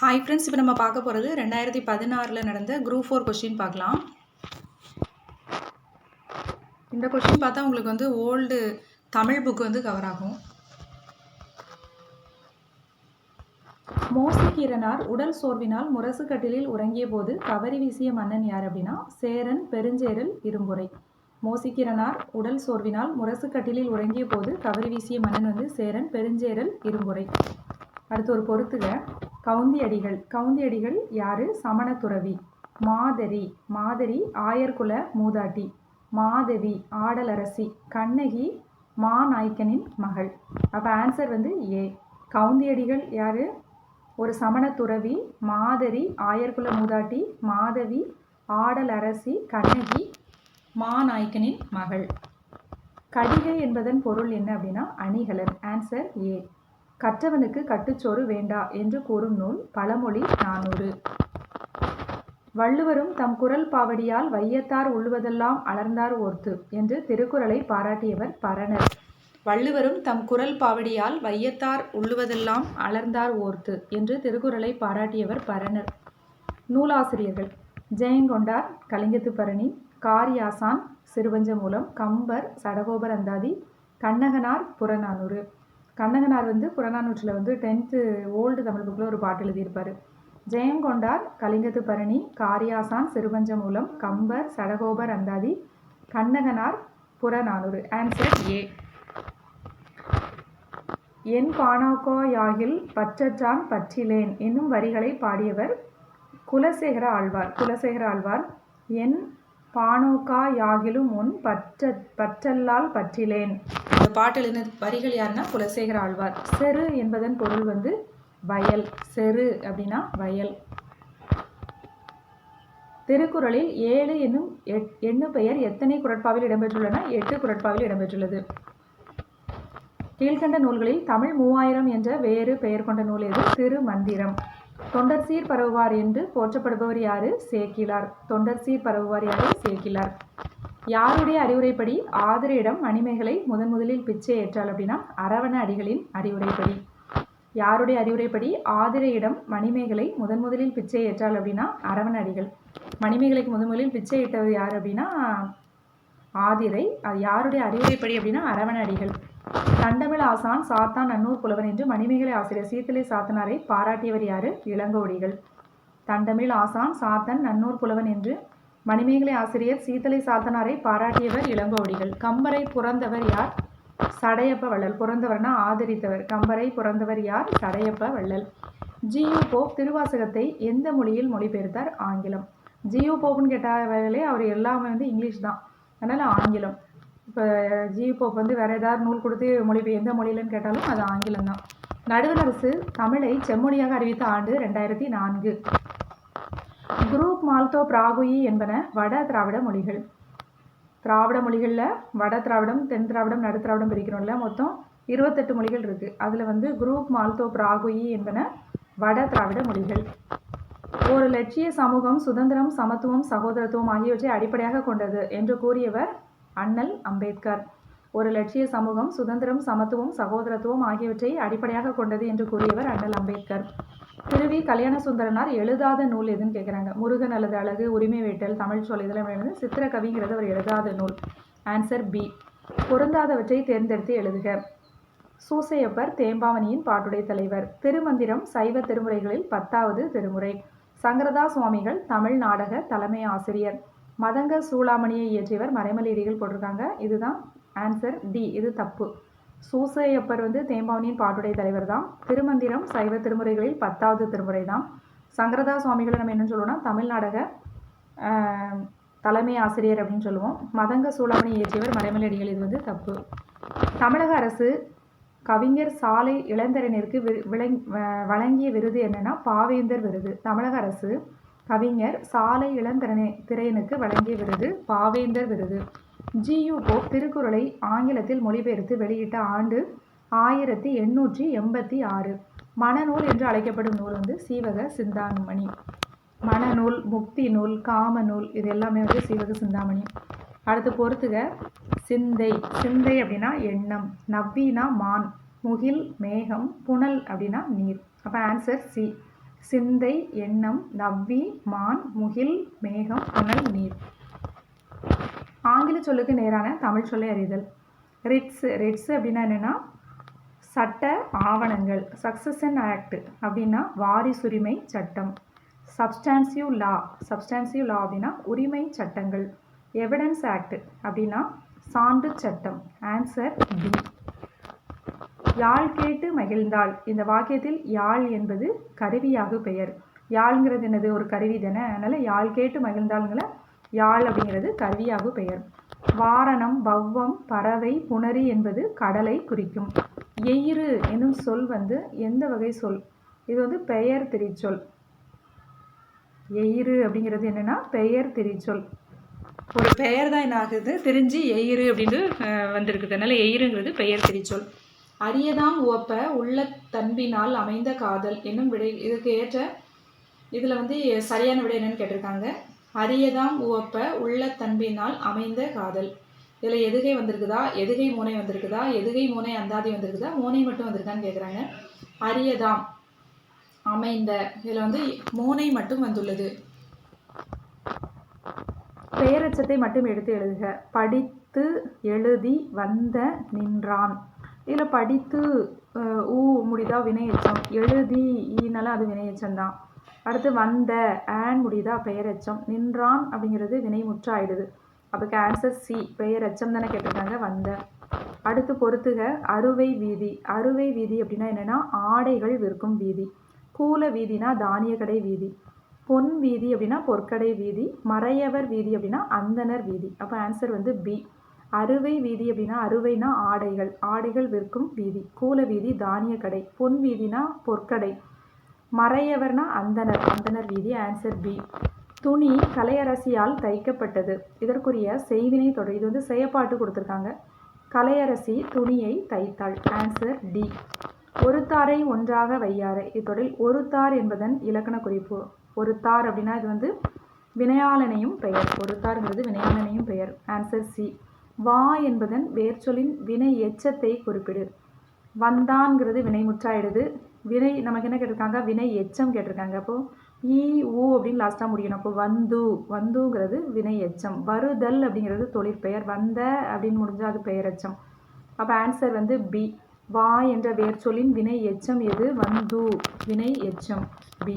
Hi friends இப்போ நம்ம பார்க்க போகிறது ரெண்டாயிரத்தி பதினாறில் நடந்த குரூப் ஃபோர் கொஸ்டின் பார்க்கலாம். இந்த கொஷின் பார்த்தா உங்களுக்கு வந்து ஓல்டு தமிழ் புக் வந்து கவர் ஆகும். மோசிகீரனார் உடல் சோர்வினால் முரசு கட்டிலில் உறங்கிய போது கவரி வீசிய மன்னன் யார் அப்படின்னா சேரன் பெருஞ்சேரல் இரும்புரை. மோசிகீரனார் உடல் சோர்வினால் முரசு கட்டிலில் உறங்கிய போது கவரி வீசிய மன்னன் வந்து சேரன் பெருஞ்சேரல் இரும்புரை. அடுத்து ஒரு பொறுத்துக. கவுந்தி கவுந்தியடிகள். கவுந்தியடிகள் யாரு? சமண துறவி மாதரி. மாதரி ஆயர்குல மூதாட்டி. மாதவி ஆடலரசி. கண்ணகி மாநாய்க்கனின் மகள். அப்போ ஆன்சர் வந்து ஏ கவுந்தியடிகள் யார்? ஒரு சமண துறவி மாதரி ஆயர்குல மூதாட்டி மாதவி ஆடலரசி கண்ணகி மாநாய்க்கனின் மகள். கடிகை என்பதன் பொருள் என்ன அப்படின்னா அணிகலன். ஆன்சர் ஏ கற்றவனுக்கு கட்டுச்சோறு வேண்டா என்று கூறும் நூல் பழமொழி நானூறு. வள்ளுவரும் தம் குரல் பாவடியால் வையத்தார் உள்ளுவதெல்லாம் அலர்ந்தார் ஓர்த்து என்று திருக்குறளை பாராட்டியவர் பரணர். வள்ளுவரும் தம் குரல் பாவடியால் வையத்தார் உள்ளுவதெல்லாம் அலர்ந்தார் ஓர்த்து என்று திருக்குறளை பாராட்டியவர் பரணர். நூலாசிரியர்கள் ஜெயங்கொண்டார் கலிங்கத்து பரணி காரியாசான் சிறுவஞ்ச மூலம் கம்பர் சடகோபர் அந்தாதி கண்ணகனார் புறநானூறு. கண்ணகனார் வந்து புறநானூற்றில் வந்து டென்த்து ஓல்டு தமிழ் புக்கில் ஒரு பாட்டு எழுதியிருப்பார். ஜெயங்கொண்டார் கலிங்கத்து பரணி காரியாசான் சிறுபஞ்ச மூலம் கம்பர் சடகோபர் அந்தாதி கண்ணகனார் புறநானூறு. ஆன்சர் ஏ என் பானோக்கோ யாகில் பற்றற்றான் பற்றிலேன் என்னும் வரிகளை பாடியவர் குலசேகர ஆழ்வார். குலசேகர ஆழ்வார் என் பானோக்கா யாகிலும் உன் பற்ற பற்றல்லால் பற்றிலேன். இந்த பாட்டு வரிகள் யாருன்னா குலசேகர ஆழ்வார். செரு என்பதன் பொருள் வந்து வயல். செரு அப்படின்னா வயல். திருக்குறளில் ஏழு என்னும் எட் எண்ணு பெயர் எத்தனை குரட்பாவில் இடம்பெற்றுள்ளன? எட்டு குரட்பாவில் இடம்பெற்றுள்ளது. கீழ்கண்ட நூல்களில் தமிழ் மூவாயிரம் என்ற வேறு பெயர் கொண்ட நூல் எது? திருமந்திரம். தொண்டர் சீர் பரவுவார் என்று போற்றப்படுபவர் யாரு? சேக்கிலார் தொண்டர் சீர் பரவுவார் யாரு சேக்கிலார் யாருடைய அறிவுரைப்படி ஆதிரையிடம் மணிமேகலை முதன் முதலில் பிச்சை ஏற்றாள் அப்படின்னா அரவண அடிகளின் அறிவுரைப்படி. யாருடைய அறிவுரைப்படி ஆதிரையிடம் மணிமேகலை முதன் முதலில் பிச்சை ஏற்றாள் அப்படின்னா அரவண அடிகள். மணிமேகலைக்கு முதன் முதலில் பிச்சை இட்டவர் யார் அப்படின்னா? ஆதிரை. அது யாருடைய அறிவுரைப்படி அப்படின்னா அரவண அடிகள். தண்டமிழ் ஆசான் சாத்தான் நன்னூர் புலவன் என்று மணிமேகலை ஆசிரியர் சீத்தலை சாத்தனாரை பாராட்டியவர் யாரு? இளங்கோடிகள். தண்டமிழ் ஆசான் சாத்தன் நன்னூர் புலவன் என்று மணிமேகலை ஆசிரியர் சீத்தலை சாத்தனாரை பாராட்டியவர் இளங்கோடிகள். கம்பரை புறந்தவர் யார்? சடையப்ப வள்ளல். புறந்தவர்னா ஆதரித்தவர். கம்பரை புறந்தவர் யார்? சடையப்ப வள்ளல். ஜியு போப் திருவாசகத்தை எந்த மொழியில் மொழிபெயர்த்தார்? ஆங்கிலம். ஜியு போப்னு கேட்டாலே அவர் எல்லாமே வந்து இங்கிலீஷ் தான். அதனால் ஆங்கிலம். இப்போ ஜியு வந்து வேறு ஏதாவது நூல் கொடுத்து மொழி எந்த மொழியிலன்னு கேட்டாலும் அது ஆங்கிலம் தான். நடுவண் அரசு தமிழை செம்மொழியாக அறிவித்த ஆண்டு ரெண்டாயிரத்தி நான்கு. குரூப் மால்தோ பிராகுயி என்பன வட திராவிட மொழிகள். திராவிட மொழிகளில் வட திராவிடம் தென் திராவிடம் நடு திராவிடம் பிரிக்கிறோம்ல மொத்தம் இருபத்தெட்டு மொழிகள் இருக்குது அதில் வந்து குரூப் மால்தோ பிராகுயி என்பன வட திராவிட மொழிகள். ஒரு லட்சிய சமூகம் சுதந்திரம் சமத்துவம் சகோதரத்துவம் ஆகியவற்றை அடிப்படையாக கொண்டது என்று கூறியவர் அண்ணல் அம்பேத்கர். ஒரு லட்சிய சமூகம் சுதந்திரம் சமத்துவம் சகோதரத்துவம் ஆகியவற்றை அடிப்படையாக கொண்டது என்று கூறியவர் அண்ணல் அம்பேத்கர். திருவி கல்யாண சுந்தரனார் எழுதாத நூல் எதுன்னு கேட்குறாங்க முருகன் அல்லது அழகு உரிமை வேட்டல் தமிழ் சொல் இதெல்லாம் எழுது சித்திரக்கவிங்கிறது அவர் எழுதாத நூல். ஆன்சர் பி பொருந்தாதவற்றை தேர்ந்தெடுத்து எழுதுக. சூசையப்பர் தேம்பாவணியின் பாட்டுடை தலைவர். திருமந்திரம் சைவ திருமுறைகளில் பத்தாவது திருமுறை. சங்கரதா சுவாமிகள் தமிழ் நாடக தலைமை ஆசிரியர். மதங்க சூளாமணியை இயற்றியவர் மறைமலையடிகள் போட்டிருக்காங்க. இதுதான் ஆன்சர் டி இது தப்பு. சூசையப்பர் வந்து தேம்பாவணியின் பாட்டுடைய தலைவர் தான் திருமந்திரம் சைவ திருமுறைகளில் பத்தாவது திருமுறை தான் சங்கரதா சுவாமிகளை நம்ம என்னன்னு சொல்லுவோம்னா தமிழ் நாடக தலைமை ஆசிரியர் அப்படின்னு சொல்லுவோம். மதங்க சூளாமணி இயற்றியவர் மறைமலையடிகள் இது வந்து தப்பு. தமிழக அரசு கவிஞர் சாலை இளந்தரனிற்கு விளங் வழங்கிய விருது என்னன்னா பாவேந்தர் விருது. தமிழக அரசு கவிஞர் சாலை இளந்திரனே திரையனுக்கு வழங்கிய விருது பாவேந்தர் விருது. ஜியு போப் திருக்குறளை ஆங்கிலத்தில் மொழிபெயர்த்து வெளியிட்ட ஆண்டு ஆயிரத்தி எண்ணூற்றி எண்பத்தி ஆறு. மணநூல் என்று அழைக்கப்படும் நூல் வந்து சீவக சிந்தாமணி. மணநூல் முக்தி நூல் காம நூல் இது எல்லாமே வந்து சீவக சிந்தாமணி. அடுத்து பொறுத்துக. சிந்தை சிந்தை அப்படின்னா எண்ணம். நவ்வினா மான் முகில் மேகம் புனல் அப்படின்னா நீர். அப்போ ஆன்சர் சி சிந்தை எண்ணம் நவ்வி மான் முகில் மேகம் புனல் நீர். ஆங்கில சொல்லுக்கு நேரான தமிழ் சொல்லை அறிதல். ரிட்ஸ் ரிட்ஸ் அப்படின்னா என்னென்னா சட்ட ஆவணங்கள் சக்சஷன் ஆக்ட் அப்படின்னா வாரிசுரிமை சட்டம். சப்ஸ்டான்சிவ் லா சப்ஸ்டான்சிவ் லா அப்படின்னா உரிமை சட்டங்கள். எவிடன்ஸ் ஆக்ட் அப்படின்னா சான்று சட்டம். ஆன்சர் டி யாழ் கேட்டு மகிழ்ந்தாள். இந்த வாக்கியத்தில் யாழ் என்பது கருவியாக பெயர். யாழ்ங்கிறது என்னது? ஒரு கருவி தானே. அதனால் யாழ் கேட்டு மகிழ்ந்தாளுங்கள யாழ் அப்படிங்கிறது கருவியாக பெயர். வாரணம் பவ்வம் பறவை புணரி என்பது கடலை குறிக்கும். எயிறு என்னும் சொல் வந்து எந்த வகை சொல்? இது வந்து பெயர் திரிச்சொல். எயிறு அப்படிங்கிறது என்னென்னா பெயர் திரிச்சொல். ஒரு பெயர் தான் என்ன ஆகுது தெரிஞ்சு எயிறு அப்படின்னு வந்திருக்குது. அதனால் எயிறுங்கிறது பெயர் திரிச்சொல். அரியதாம் உவப்ப உள்ள தன்பினால் அமைந்த காதல் என்னும் விடை இதுக்கு ஏற்ற இதில் வந்து சரியான விடை என்னன்னு கேட்டிருக்காங்க. அரியதாம் உவப்ப உள்ள தன்பினால் அமைந்த காதல். இதில் எதுகை வந்திருக்குதா? எதுகை மூனை வந்திருக்குதா? எதுகை மூனை அந்தாதி வந்திருக்குதா? மூனை மட்டும் வந்திருக்கான்னு கேட்குறாங்க அரியதாம் அமைந்த இதில் வந்து மூனை மட்டும் வந்துள்ளது. பெயரச்சத்தை மட்டும் எடுத்து எழுதுக. படித்து எழுதி வந்த நின்றான். இதில் படித்து ஊ முடிதா வினையெச்சம். எழுதி ஈனால அது வினையெச்சம் தான். அடுத்து வந்த ஆன் முடிதா பெயரெச்சம். நின்றான் அப்படிங்கிறது வினைமுற்று ஆயிடுது. அப்போக்கு ஆன்சர் சி பெயரெச்சம் தானே கேட்டிருக்காங்க வந்த. அடுத்து பொறுத்துக அறுவை வீதி. அறுவை வீதி அப்படின்னா என்னென்னா ஆடைகள் விற்கும் வீதி. கூல வீதினா தானிய கடை வீதி. பொன் வீதி அப்படின்னா பொற்கடை வீதி. மறையவர் வீதி அப்படின்னா அந்தணர் வீதி. அப்போ ஆன்சர் வந்து பி அறுவை வீதி அப்படின்னா அறுவைனா ஆடைகள். ஆடைகள் விற்கும் வீதி. கூல வீதி தானிய கடை. பொன் வீதினா பொற்கடை. மறையவர்னா அந்தணர் அந்தணர் வீதி ஆன்சர் பி துணி கலையரசியால் தைக்கப்பட்டது. இதற்குரிய செய்வினை தொடர் இது வந்து செயப்பாட்டு கொடுத்துருக்காங்க. கலையரசி துணியை தைத்தாள். ஆன்சர் டி ஒருத்தாரை ஒன்றாக வையாறு. இத்தொடரில் ஒருத்தார் என்பதன் இலக்கண குறிப்பு. ஒருத்தார் அப்படின்னா இது வந்து வினையாளனையும் பெயர். ஒருத்தார்ங்கிறது வினையாளனையும் பெயர். ஆன்சர் சி வா என்பதன் வேர்ச்சொல்லின் வினை எச்சத்தை குறிப்பிடு. வந்தான்ங்கிறது வினைமுற்றாயிடுது வினை நமக்கு என்ன கேட்டிருக்காங்க? வினை எச்சம் கேட்டிருக்காங்க. அப்போது ஈ ஊ அப்படின்னு லாஸ்ட்டாக முடியணும் அப்போ வந்து வந்துங்கிறது வினை எச்சம். வருதல் அப்படிங்கிறது தொழிற்பெயர் வந்த அப்படின்னு முடிஞ்சால் அது பெயரெச்சம் அப்போ ஆன்சர் வந்து பி வா என்ற வேர்ச்சொல்லின் வினை எச்சம் எது? வந்து வினை எச்சம். பி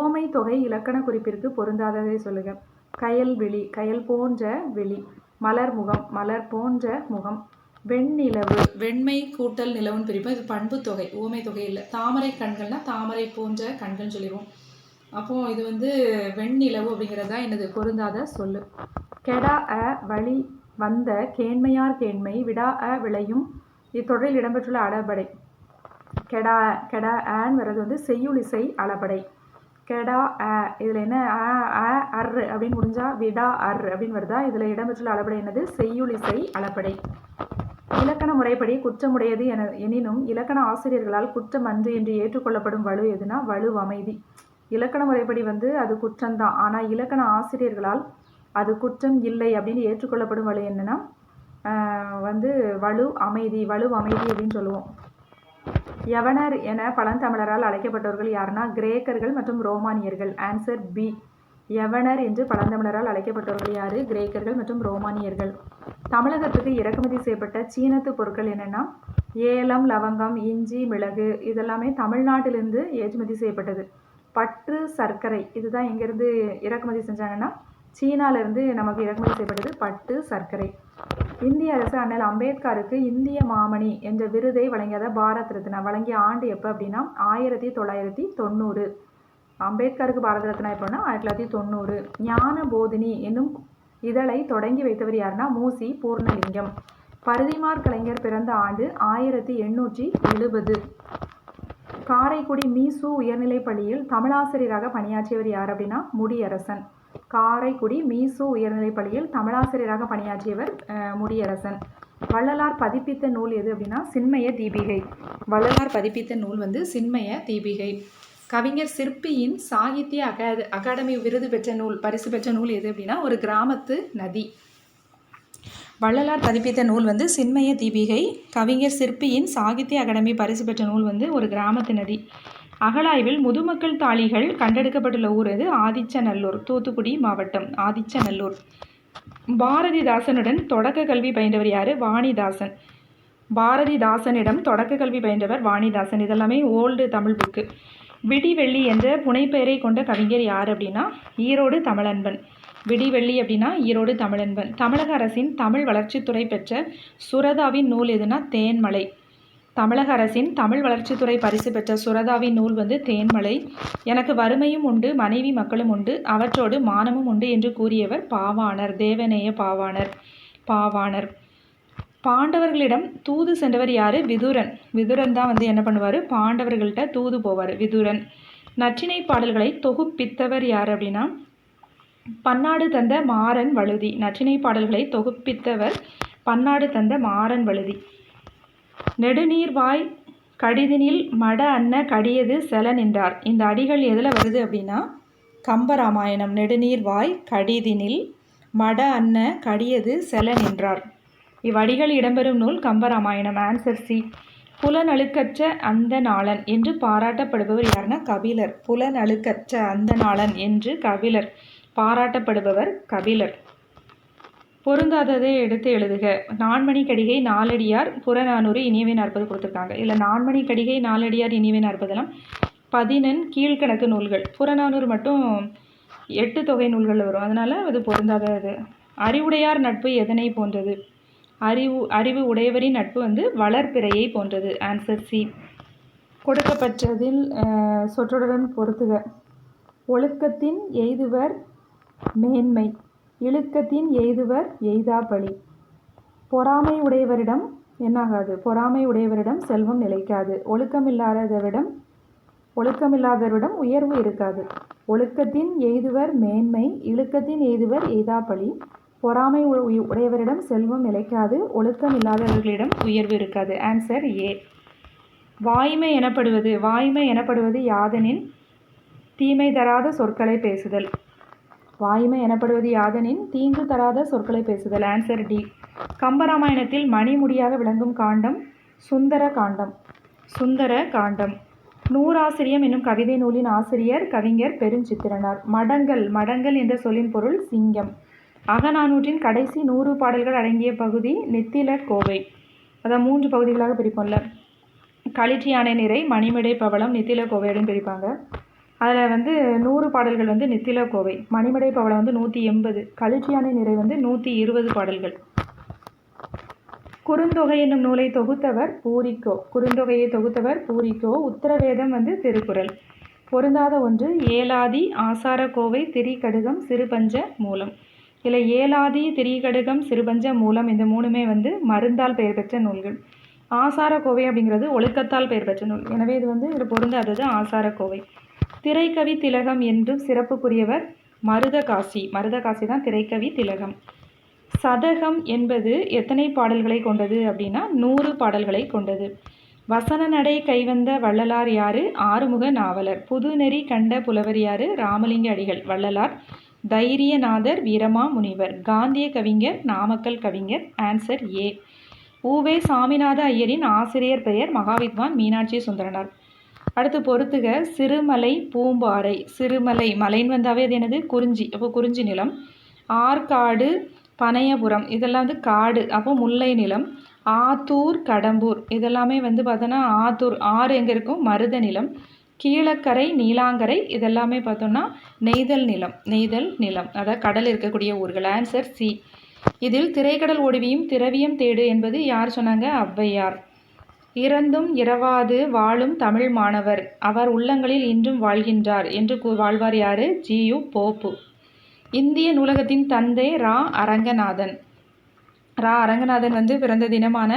ஓமை தொகை இலக்கண குறிப்பிற்கு பொருந்தாததை சொல்லுக கயல் வெளி கயல் போன்ற வெளி மலர் முகம் மலர் போன்ற முகம். வெண்ணிலவு. வெண்மை கூட்டல் நிலவுன்னு பிரிப்போம் இது பண்பு தொகை ஊமை தொகை இல்லை. தாமரை கண்கள்னா தாமரை போன்ற கண்கள்னு சொல்லிடுவோம் அப்போ இது வந்து வெண்ணிலவு அப்படிங்கிறது தான் எனது பொருந்தாத சொல்லு. கெடா அ வழி வந்த கேண்மையார் கேண்மை விடா அ விளையும். இத்தொடரில் இடம்பெற்றுள்ள அளபடை கெடா கெடா ஆன் வர்றது வந்து செய்யுளிசை அளபடை. கெடா அ இதில் என்ன அ அ அர் அப்படின்னு முடிஞ்சா விடா அர் அப்படின்னு வருதா? இதில் இடம்பெற்றுள்ள அளபடை என்னது? செய்யுளிசை அளபடை இலக்கண முறைப்படி குற்றமுடையது என எனினும் இலக்கண ஆசிரியர்களால் குற்றம் அன்று என்று ஏற்றுக்கொள்ளப்படும் வலு எதுனா? வலு அமைதி. இலக்கண முறைப்படி வந்து அது குற்றம்தான். ஆனால் இலக்கண ஆசிரியர்களால் அது குற்றம் இல்லை அப்படின்னு ஏற்றுக்கொள்ளப்படும் வலு என்னன்னா வந்து வலு அமைதி வலு அமைதி அப்படின்னு சொல்லுவோம். யவனர் என பழந்தமிழரால் அழைக்கப்பட்டவர்கள் யாருன்னா கிரேக்கர்கள் மற்றும் ரோமானியர்கள். ஆன்சர் பி யவனர் என்று பழந்தமிழரால் அழைக்கப்பட்டவர்கள் யாரு? கிரேக்கர்கள் மற்றும் ரோமானியர்கள். தமிழகத்துக்கு இறக்குமதி செய்யப்பட்ட சீனத்து பொருட்கள் என்னென்னா ஏலம் லவங்கம் இஞ்சி மிளகு இதெல்லாமே தமிழ்நாட்டிலிருந்து ஏற்றுமதி செய்யப்பட்டது. பற்று சர்க்கரை இதுதான் எங்கேருந்து இறக்குமதி செஞ்சாங்கன்னா சீனாலேருந்து நமக்கு இறக்குமதி செய்யப்பட்டது பட்டு சர்க்கரை. இந்திய அரசு அண்ணல் அம்பேத்கருக்கு இந்திய மாமணி என்ற விருதை வழங்கியத பாரத் ரத்னா வழங்கிய ஆண்டு எப்போ அப்படின்னா ஆயிரத்தி தொள்ளாயிரத்தி தொண்ணூறு. அம்பேத்கருக்கு பாரத ரத்னா எப்போன்னா ஆயிரத்தி தொள்ளாயிரத்தி தொண்ணூறு. ஞான போதினி என்னும் இதழை தொடங்கி வைத்தவர் யாருன்னா மூசி பூர்ணலிங்கம். பருதிமார் கலைஞர் பிறந்த ஆண்டு ஆயிரத்தி எண்ணூற்றி எழுபது. காரைக்குடி மீசு உயர்நிலைப் பள்ளியில் தமிழாசிரியராக பணியாற்றியவர் யார் அப்படின்னா முடியரசன். காரைக்குடி மீசு உயர்நிலைப் பள்ளியில் தமிழாசிரியராக பணியாற்றியவர் முடியரசன். வள்ளலார் பதிப்பித்த நூல் எது அப்படின்னா சின்மய தீபிகை. வள்ளலார் பதிப்பித்த நூல் வந்து சின்மய தீபிகை. கவிஞர் சிற்பியின் சாகித்ய அகாத அகாடமி விருது பெற்ற நூல் பரிசு பெற்ற நூல் எது அப்படின்னா ஒரு கிராமத்து நதி. வள்ளலார் பதிப்பித்த நூல் வந்து சின்மய தீபிகை கவிஞர் சிற்பியின் சாகித்ய அகாடமி பரிசு பெற்ற நூல் வந்து ஒரு கிராமத்து நதி. அகழாய்வில் முதுமக்கள் தாழிகள் கண்டெடுக்கப்பட்டுள்ள ஊர் அது ஆதிச்சநல்லூர் தூத்துக்குடி மாவட்டம் ஆதிச்சநல்லூர். பாரதிதாசனுடன் தொடக்க கல்வி பயின்றவர் யார்? வாணிதாசன். பாரதிதாசனிடம் தொடக்க கல்வி பயின்றவர் வாணிதாசன். இதெல்லாமே ஓல்டு தமிழ் புக்கு விடிவெள்ளி என்ற புனைப்பெயரை கொண்ட கவிஞர் யார் அப்படின்னா ஈரோடு தமிழன்பன். விடிவெள்ளி அப்படின்னா ஈரோடு தமிழன்பன். தமிழக அரசின் தமிழ் வளர்ச்சித்துறை பெற்ற சுரதாவின் நூல் எதுனா தேன்மலை. தமிழக அரசின் தமிழ் வளர்ச்சித்துறை பரிசு பெற்ற சுரதாவின் நூல் வந்து தேன்மலை. எனக்கு வறுமையும் உண்டு மனைவி மக்களும் உண்டு அவற்றோடு மானமும் உண்டு என்று கூறியவர் பாவாணர் தேவநேய பாவாணர் பாவாணர். பாண்டவர்களிடம் தூது சென்றவர் யார்? விதுரன். விதுரன் தான் வந்து என்ன பண்ணுவார்? பாண்டவர்கள்ட்ட தூது போவார். விதுரன். நற்றினை பாடல்களை தொகுப்பித்தவர் யார் அப்படின்னா பன்னாடு தந்த மாறன் வழுதி. நச்சினை பாடல்களை தொகுப்பித்தவர் பன்னாடு தந்த மாறன் வழுதி. நெடுநீர்வாய் கடிதினில் மட அன்ன கடியது செல நின்றார். இந்த அடிகள் எதில் வருது அப்படின்னா கம்பராமாயணம். நெடுநீர்வாய் கடிதினில் மட அன்ன கடியது செல நின்றார். இவ்வடிகள் இடம்பெறும் நூல் கம்பராமாயணம். ஆன்சர் சி புலனழுக்கற்ற அந்த நாளன் என்று பாராட்டப்படுபவர் யாருன்னா கபிலர். புலனழுக்கற்ற அந்த நாளன் என்று கபிலர். பாராட்டப்படுபவர் கபிலர். பொருந்தாததை எடுத்து எழுதுக. நான்மணி கடிகை நாலடியார் புறநானூறு இனியவை நாற்பது கொடுத்துருக்காங்க. இல்லை நான்மணி கடிகை நாலடியார் இனியவை நாற்பதெல்லாம் பதினெண் கீழ்கணக்கு நூல்கள். புறநானூறு மட்டும் எட்டு தொகை நூல்களில் வரும். அதனால் அது பொருந்தாதது அறிவுடையார் நட்பு எதனை போன்றது? அறிவு அறிவு உடையவரின் நட்பு வந்து வளர்ப்பிறையை போன்றது. ஆன்சர் சி கொடுக்கப்பட்டதில் சொற்றொடருடன் பொருத்துக. ஒழுக்கத்தின் எய்துவர் மேன்மை. இழுக்கத்தின் எய்துவர் எய்தாபழி பொறாமை உடையவரிடம் என்னாகாது? பொறாமை உடையவரிடம் செல்வம் நிலைக்காது. ஒழுக்கமில்லாதவரிடம் ஒழுக்கமில்லாதவரிடம் உயர்வு இருக்காது. ஒழுக்கத்தின் எய்துவர் மேன்மை இழுக்கத்தின் எய்துவர் எய்தாபலி பொறாமை உடையவரிடம் செல்வம் நிலைக்காது. ஒழுக்கம் இல்லாதவர்களிடம் உயர்வு இருக்காது. Answer A. வாய்மை எனப்படுவது வாய்மை எனப்படுவது யாதனின் தீமை தராத சொற்களை பேசுதல். வாய்மை எனப்படுவது யாதனின் தீங்கு தராத சொற்களை பேசுதல். ஆன்சர் டி கம்பராமாயணத்தில் மணிமுடியாக விளங்கும் காண்டம் சுந்தர காண்டம். சுந்தர காண்டம். நூறாசிரியம் என்னும் கவிதை நூலின் ஆசிரியர் கவிஞர் பெருஞ்சித்திரனார். மடங்கள் மடங்கள் என்ற சொல்லின் பொருள் சிங்கம். அகநானூற்றின் கடைசி நூறு பாடல்கள் அடங்கிய பகுதி நெத்தில கோவை. அதான் மூன்று பகுதிகளாக பிரிப்போம்ல. களிற்றியானை நிறை மணிமடை பவளம் நித்தில கோவையுடன் பிரிப்பாங்க. அதில் வந்து நூறு பாடல்கள் வந்து நித்தில கோவை மணிமடை பவளம் வந்து நூற்றி எண்பது களிற்றியானை நிறை வந்து நூற்றி இருபது பாடல்கள். குறுந்தொகை என்னும் நூலை தொகுத்தவர் பூரிக்கோ குறுந்தொகையை தொகுத்தவர் பூரிக்கோ உத்தரவேதம் வந்து திருக்குறள். பொருந்தாத ஒன்று ஏலாதி ஆசார கோவை திரிகடுகம் சிறுபஞ்ச மூலம். இதில் ஏலாதி திரிகடுகம் சிறுபஞ்ச மூலம் இந்த மூணுமே வந்து மருந்தால் பெயர் பெற்ற நூல்கள். ஆசார கோவை அப்படிங்கிறது ஒழுக்கத்தால் பெயர் பெற்ற நூல். எனவே இது வந்து இது பொருந்தாதது ஆசார கோவை. திரைக்கவி திலகம் என்றும் சிறப்புக்குரியவர் மருதகாசி. மருதகாசி தான் திரைக்கவி திலகம். சதகம் என்பது எத்தனை பாடல்களை கொண்டது அப்படின்னா நூறு பாடல்களை கொண்டது. வசன நடை கைவந்த வள்ளலார் யாரு? ஆறுமுக நாவலர். புதுநெறி கண்ட புலவர் யாரு? ராமலிங்க அடிகள். வள்ளலார் தைரியநாதர் வீரமா முனிவர். காந்திய கவிஞர் நாமக்கல் கவிஞர். Answer A. ஊவே சாமிநாத ஐயரின் ஆசிரியர் பெயர் மகாவித்வான் மீனாட்சி சுந்தரனார். அடுத்து பொறுத்துக. சிறுமலை பூம்பாறை. சிறுமலை மலைன்னு வந்தாவே அது என்னது? குறிஞ்சி. அப்போ குறிஞ்சி நிலம். ஆற்காடு பனையபுரம். இதெல்லாம் வந்து காடு. அப்போ முல்லை நிலம். ஆத்தூர் கடம்பூர். இதெல்லாமே வந்து பார்த்தோன்னா ஆத்தூர். ஆறு எங்கே இருக்கும்? மருத நிலம். கீழக்கரை நீலாங்கரை இதெல்லாமே பார்த்தோம்னா நெய்தல் நிலம். நெய்தல் நிலம். அதாவது கடல் இருக்கக்கூடிய ஊர்கள். ஆன்சர் சி இதில் திரைக்கடல் ஒடுவியும் திரவியம் தேடு என்பது யார் சொன்னாங்க? ஔவையார். இறந்தும் இரவாது வாழும் தமிழ் மாணவர். அவர் உள்ளங்களில் இன்றும் வாழ்கின்றார். என்று வாழ்வார் யாரு? G U. இந்திய நூலகத்தின் தந்தை ரா. அரங்கநாதன். ரா. அரங்கநாதன் வந்து பிறந்த தினமான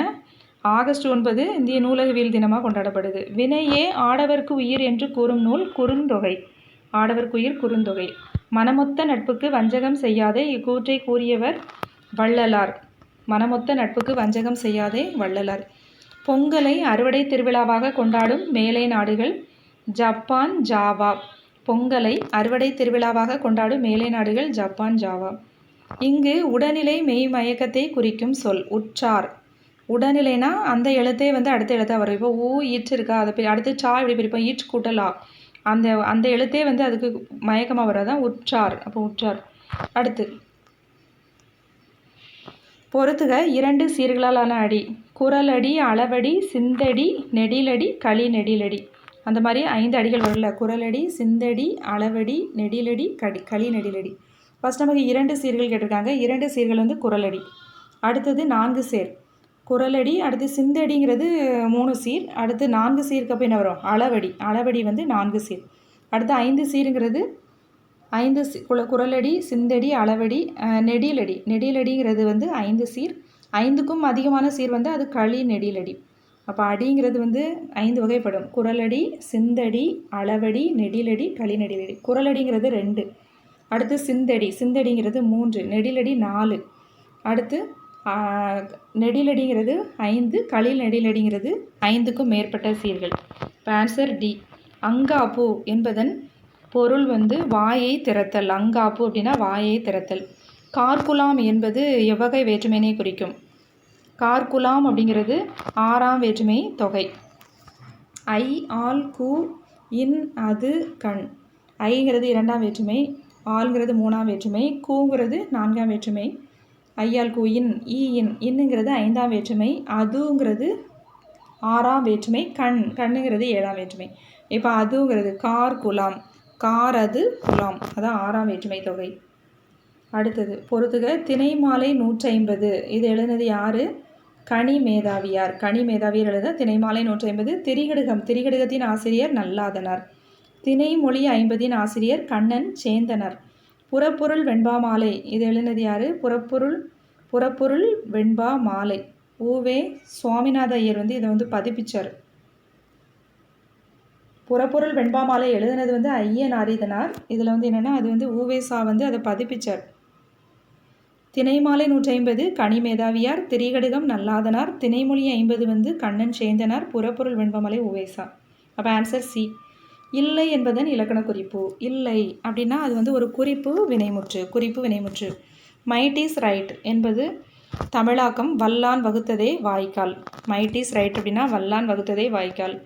ஆகஸ்ட் ஒன்பது இந்திய நூலகவியல் தினமாக கொண்டாடப்படுது. வினையே ஆடவர்க்கு உயிர் என்று கூறும் நூல் குறுந்தொகை. ஆடவர்க்கு உயிர் குறுந்தொகை. மனமொத்த நட்புக்கு வஞ்சகம் செய்யாதே இக்கூற்றை கூறியவர் வள்ளலார். மனமொத்த நட்புக்கு வஞ்சகம் செய்யாதே வள்ளலார். பொங்கலை அறுவடை திருவிழாவாக கொண்டாடும் மேலை நாடுகள் ஜப்பான் ஜாவா. பொங்கலை அறுவடை திருவிழாவாக கொண்டாடும் மேலை நாடுகள் ஜப்பான் ஜாவா. இங்கு உடல்நிலை மெய் மயக்கத்தை குறிக்கும் சொல் உற்றார். உடனிலைனா அந்த எழுத்தே வந்து அடுத்த எழுத்தாக வரும். இப்போ ஊ ஈற்று இருக்கா அதை போய் அடுத்து சா இப்படி பிரிப்போம். ஈற்று கூட்டலா. அந்த அந்த எழுத்தே வந்து அதுக்கு மயக்கமாக வர்றதான் உற்றார். அப்போ உற்றார். அடுத்து. பொறுத்துக இரண்டு சீர்களாலான அடி. குரலடி அளவடி சிந்தடி நெடிலடி களி நெடிலடி அந்த மாதிரி ஐந்து அடிகள் வரும்ல. குரலடி சிந்தடி அளவடி நெடிலடி கடி களி நெடிலடி ஃபஸ்ட் நமக்கு இரண்டு சீர்கள் கேட்டிருக்காங்க. இரண்டு சீர்கள் வந்து குரலடி. அடுத்தது நான்கு சேர். குரலடி அடுத்து சிந்தடிங்கிறது மூணு சீர். அடுத்து நான்கு சீருக்கு அப்போ என்ன வரும்? அளவடி. அளவடி வந்து நான்கு சீர். அடுத்து ஐந்து சீருங்கிறது ஐந்து சி குரலடி சிந்தடி அளவடி நெடிலடி. நெடிலடிங்கிறது வந்து ஐந்து சீர். ஐந்துக்கும் அதிகமான சீர் வந்து அது களி நெடிலடி. அப்போ அடிங்கிறது வந்து ஐந்து வகைப்படும். குரலடி சிந்தடி அளவடி நெடிலடி களி நெடிலடி. குரலடிங்கிறது ரெண்டு. அடுத்து சிந்தடி. சிந்தடிங்கிறது மூன்று. நெடிலடி நாலு. அடுத்து நெடிலடிங்கிறது ஐந்து. களில் நெடிலடிங்கிறது ஐந்துக்கும் மேற்பட்ட சீர்கள். இப்போ ஆன்சர் டி அங்காப்பு என்பதன் பொருள் வந்து வாயை திறத்தல். அங்காப்பு அப்படின்னா வாயை திறத்தல். கார்குலாம் என்பது எவ்வகை வேற்றுமையினை குறிக்கும். கார்குலாம் அப்படிங்கிறது ஆறாம் வேற்றுமை தொகை. ஐ ஆல் கு இன் அது கண். ஐங்கிறது இரண்டாம் வேற்றுமை ஆல்ங்கிறது மூணாம் வேற்றுமை கூங்கிறது நான்காம் வேற்றுமை. ஐயால் கு இன் ஈ இன் இன்னுங்கிறது ஐந்தாம் வேற்றுமை அதுங்கிறது ஆறாம் வேற்றுமை கண். கண்ணுங்கிறது ஏழாம் வேற்றுமை. இப்போ அதுங்கிறது கார் குலாம் கார் அது குலாம். அதான் ஆறாம் வேற்றுமை தொகை. அடுத்தது பொறுத்துக திணைமாலை நூற்றி ஐம்பது இது எழுதினது யாரு? கனி மேதாவியார். கனி மேதாவியர் எழுத திணைமாலை நூற்றி ஐம்பது திரிகடுகம் திரிகடுகத்தின் ஆசிரியர் நல்லாதனார். திணைமொழி ஐம்பதின் ஆசிரியர் கண்ணன் சேந்தனர். புறப்பொருள் வெண்பா மாலை இது எழுதினது யார்? புறப்பொருள் புறப்பொருள் வெண்பா மாலை ஊவே சுவாமிநாத ஐயர் வந்து இதை வந்து பதிப்பிச்சார். புறப்பொருள் வெண்பா மாலை எழுதினது வந்து ஐயன் அரிதனார் இதில் வந்து என்னென்னா அது வந்து ஊவேசா வந்து அதை பதிப்பிச்சார். திணைமாலை நூற்றி ஐம்பது கனிமேதாவியார் திரிகடுகம் நல்லாதனார் திணைமொழி ஐம்பது வந்து கண்ணன் சேந்தனார் புறப்பொருள் வெண்பமலை உவேசா அப்போ ஆன்சர் சி இல்லை என்பதன் இலக்கண குறிப்பு. இல்லை அப்படின்னா அது வந்து ஒரு குறிப்பு வினைமுற்று குறிப்பு வினைமுற்று. மைட் இஸ் ரைட் என்பது தமிழாக்கம் வல்லான் வகுத்ததே வாய்க்கால். மைட் இஸ் ரைட் அப்படின்னா வல்லான் வகுத்ததே வாய்க்கால்.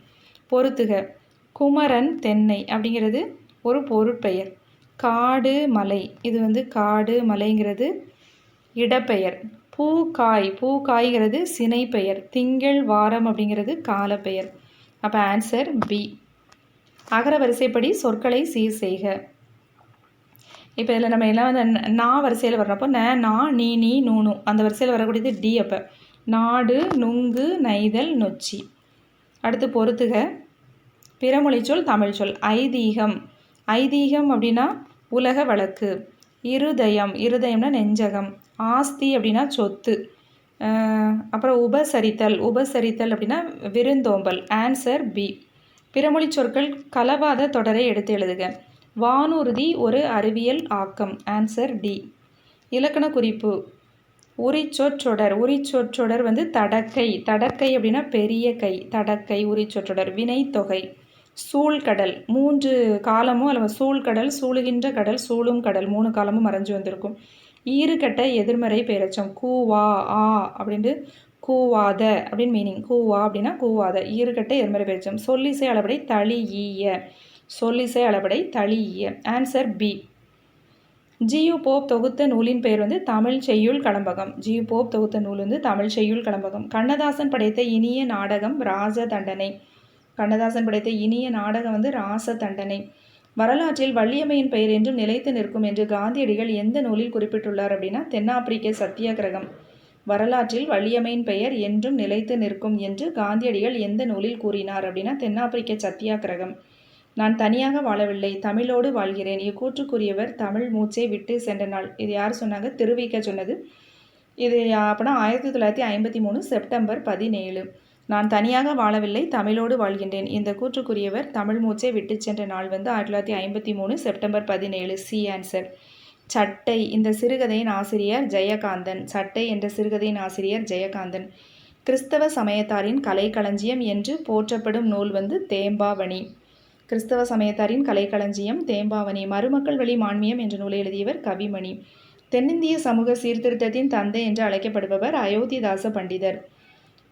பொறுத்துக. குமரன் தென்னை அப்படிங்கிறது ஒரு பொருட்பெயர். காடு மலை. இது வந்து காடு மலைங்கிறது இடப்பெயர். பூ காய் பூக்காய்ங்கிறது சினை பெயர் திங்கள் வாரம் அப்படிங்கிறது காலப்பெயர். அப்போ ஆன்சர் பி அகர வரிசைப்படி சொற்களை சீர் செய்க. இப்போ இதில் நம்ம எல்லாம் வந்து நா வரிசையில் வர்றப்போ ந நா நீ நீ நூனு அந்த வரிசையில் வரக்கூடியது டி அப்போ. நாடு நுங்கு நெய்தல் நொச்சி. அடுத்து பொறுத்துக. பிறமொழிச்சொல் தமிழ்ச்சொல் ஐதீகம். ஐதீகம் அப்படின்னா உலக வழக்கு. இருதயம். இருதயம்னா நெஞ்சகம். ஆஸ்தி அப்படின்னா சொத்து. அப்புறம் உபசரித்தல். உபசரித்தல் அப்படின்னா விருந்தோம்பல். ஆன்சர் பி பிறமொழி சொற்கள் கலவாத தொடரை எடுத்து எழுதுக. வானூர்தி ஒரு அறிவியல் ஆக்கம். ஆன்சர் டி இலக்கண குறிப்பு. உரிச்சொற்றொடர். உரிச்சொற்றொடர் வந்து தடக்கை. தடக்கை அப்படின்னா பெரிய கை. தடக்கை உரிச்சொற்றொடர். வினைத்தொகை. சூழ்கடல். மூன்று காலமும் அல்லது சூழ்கடல் சூழுகின்ற கடல் சூழும் கடல். மூணு காலமும் மறைஞ்சு வந்திருக்கும். ஈறுகட்ட எதிர்மறை பெயரச்சம் கூவா ஆ அப்படின்ட்டு கூவாத அப்படின்னு மீனிங் கூவா அப்படின்னா கூவாத. ஈறுகட்ட எதிர்மறை பெயரச்சம் சொல்லிசை அளபடை தளி ஈய சொல்லிசை அளபடை தளி ஈய ஆன்சர் பி ஜியு போப் தொகுத்த நூலின் பெயர் வந்து தமிழ் செய்யுள் கடம்பகம். ஜியு போப் தொகுத்த நூல் வந்து தமிழ் செய்யுள் கடம்பகம். கண்ணதாசன் படைத்த இனிய நாடகம் ராஜ தண்டனை கண்ணதாசன் படைத்த இனிய நாடகம் வந்து ராச தண்டனை வரலாற்றில் வள்ளியம்மையின் பெயர் என்றும் நிலைத்து நிற்கும் என்று காந்தியடிகள் எந்த நூலில் குறிப்பிட்டுள்ளார் அப்படின்னா தென்னாப்பிரிக்க சத்தியாகிரகம். வரலாற்றில் வள்ளியம்மையின் பெயர் என்றும் நிலைத்து நிற்கும் என்று காந்தியடிகள் எந்த நூலில் கூறினார் அப்படின்னா தென்னாப்பிரிக்க சத்தியாகிரகம். நான் தனியாக வாழவில்லை தமிழோடு வாழ்கிறேன். இக்கூற்றுக்குரியவர் தமிழ் மூச்சை விட்டு சென்ற நாள். இது யார் சொன்னாங்க? திருவிக்க சொன்னது. இது அப்படின்னா ஆயிரத்தி தொள்ளாயிரத்தி ஐம்பத்தி மூணு செப்டம்பர் பதினேழு. நான் தனியாக வாழவில்லை தமிழோடு வாழ்கின்றேன். இந்த கூற்றுக்குரியவர் தமிழ் மூச்சை விட்டு சென்ற நாள் வந்து ஆயிரத்தி தொள்ளாயிரத்தி ஐம்பத்தி மூணு செப்டம்பர் பதினேழு சி ஆன்சர் சட்டை இந்த சிறுகதையின் ஆசிரியர் ஜெயகாந்தன். சட்டை என்ற சிறுகதையின் ஆசிரியர் ஜெயகாந்தன். கிறிஸ்தவ சமயத்தாரின் கலைக்களஞ்சியம் என்று போற்றப்படும் நூல் வந்து தேம்பாவணி. கிறிஸ்தவ சமயத்தாரின் கலைக்களஞ்சியம் தேம்பாவணி. மருமக்கள் வழி மான்மியம் என்ற நூலை எழுதியவர் கவிமணி. தென்னிந்திய சமூக சீர்திருத்தத்தின் தந்தை என்று அழைக்கப்படுபவர் அயோத்திதாச பண்டிதர்.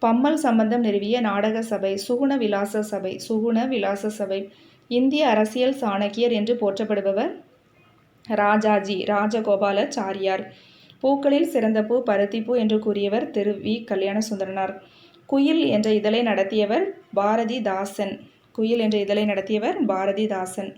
பம்மல் சம்பந்தம் நிறுவிய நாடக சபை சுகுண விலாச சபை சுகுண விலாச சபை இந்திய அரசியல் சாணக்கியர் என்று போற்றப்படுபவர் ராஜாஜி ராஜகோபாலாச்சாரியார். பூக்களில் சிறந்த பூ பருத்திப்பூ என்று கூறியவர் திரு. வி. கல்யாண சுந்தரனார் குயில் என்ற இதழை நடத்தியவர் பாரதிதாசன். குயில் என்ற இதழை நடத்தியவர் பாரதிதாசன்.